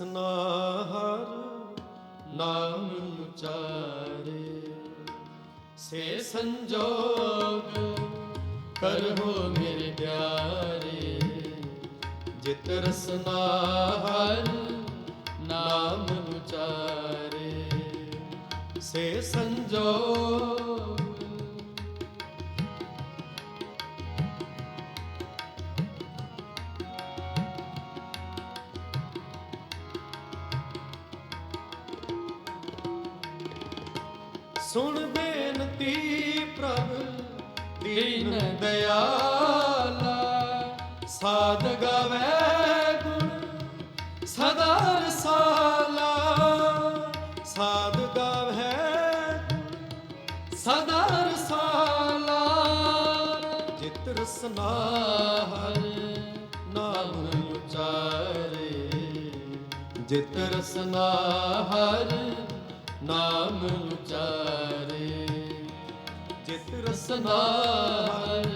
ਰਸਨਾ ਹਰ ਨਾਮ ਉਚਾਰੇ। ਸੇ ਸੰਜੋਗ ਕਰੋ ਮੇਰੇ ਪਿਆਰੇ। ਜਿਤ ਰਸਨਾ ਸੁਣ ਬੇਨਤੀ ਪ੍ਰਭ ਦੀਨ ਦਇਆਲਾ ਸਾਧ ਗਾਵੇ ਗੁਣ ਸਦਾ ਰਸਾਲਾ। ਸਾਧ ਗਾਵੇ ਸਦਾ ਰਸਾਲਾ। ਜਿਤ ਰਸਨਾ ਹਰ ਨਾਮ ਉਚਾਰੇ। ਜਿਤ ਰਸਨਾ ਹਰ ਨਾਮ ਉਚਾਰੇ। ਜਿਤ ਰਸਨਾ ਹਰ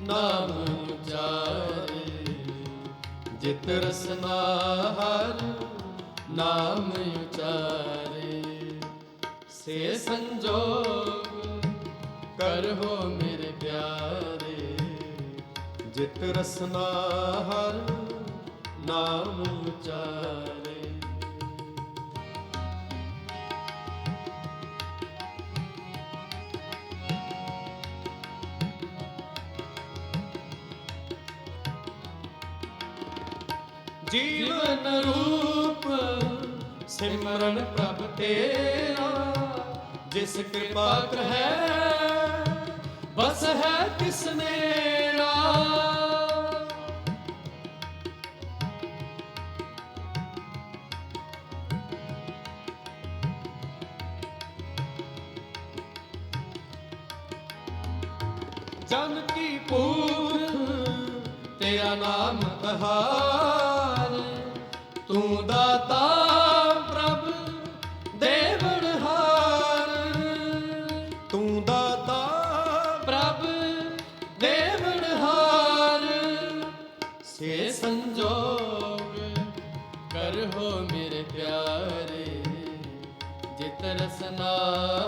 ਨਾਮ ਉਚਾਰੇ। ਜਿਤ ਰਸਨਾ ਹਰ, ਨਾਮ ਉਚਾਰੇ। ਸੇ ਸੰਜੋਗ ਕਰੋ ਮੇਰੇ ਪਿਆਰੇ। ਜਿਤ ਰਸਨਾ ਹਰ, ਨਾਮ ਉਚਾਰੇ। ਜੀਵਨ ਰੂਪ, ਸਿਮਰਨ ਪ੍ਰਭ ਤੇਰਾ, ਜਿਸ ਕਿਰਪਾ ਕਰੈ ਬਸ ਹੈ ਕਿਸ ਨੇੜਾ। ਜਨ ਕੀ ਭੂਖ ਤੇਰਾ ਨਾਮ ਕਹਾਰ ਜਿਤ ਰਸਨਾ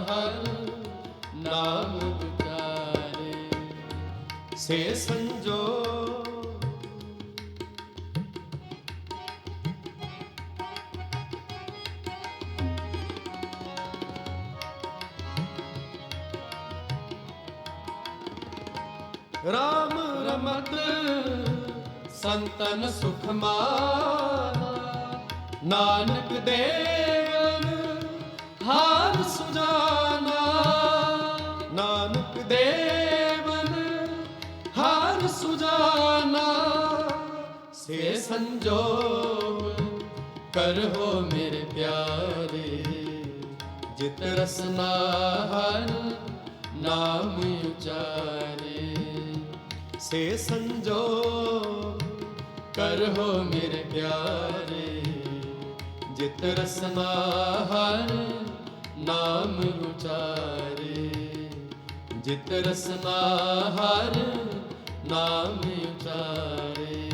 ਹਰ ਨਾਮ ਉਚਾਰੇ। ਸੇ ਸੰਜੋਗ ਰਾਮ ਰਮਤ ਸੰਤਨ ਸੁਖ ਮਾਨਾ ਨਾਨਕ ਦੇਵ ਹਾਰ ਸੁਜਾਨਾ। ਨਾਨਕ ਦੇਵਨ ਹਾਰ ਸੁਜਾਨਾ। ਸੇ ਸੰਜੋਗ ਕਰੋ ਮੇਰੇ ਪਿਆਰੇ। ਜਿਤ ਰਸਨਾ ਹਰ ਨਾਮ ਉਚਾਰੇ। ਸੇ ਸੰਜੋਗ ਕਰੋ ਮੇਰੇ ਪਿਆਰੇ। ਜਿਤ ਰਸਨਾ ਹਰ ਨਾਮ ਉਚਾਰੇ ਜਿਤ ਰਸਨਾ ਹਰ ਨਾਮ ਉਚਾਰੇ।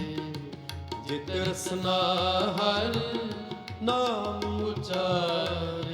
ਜਿਤ ਰਸਨਾ ਹਰ ਨਾਮ ਉਚਾਰੇ।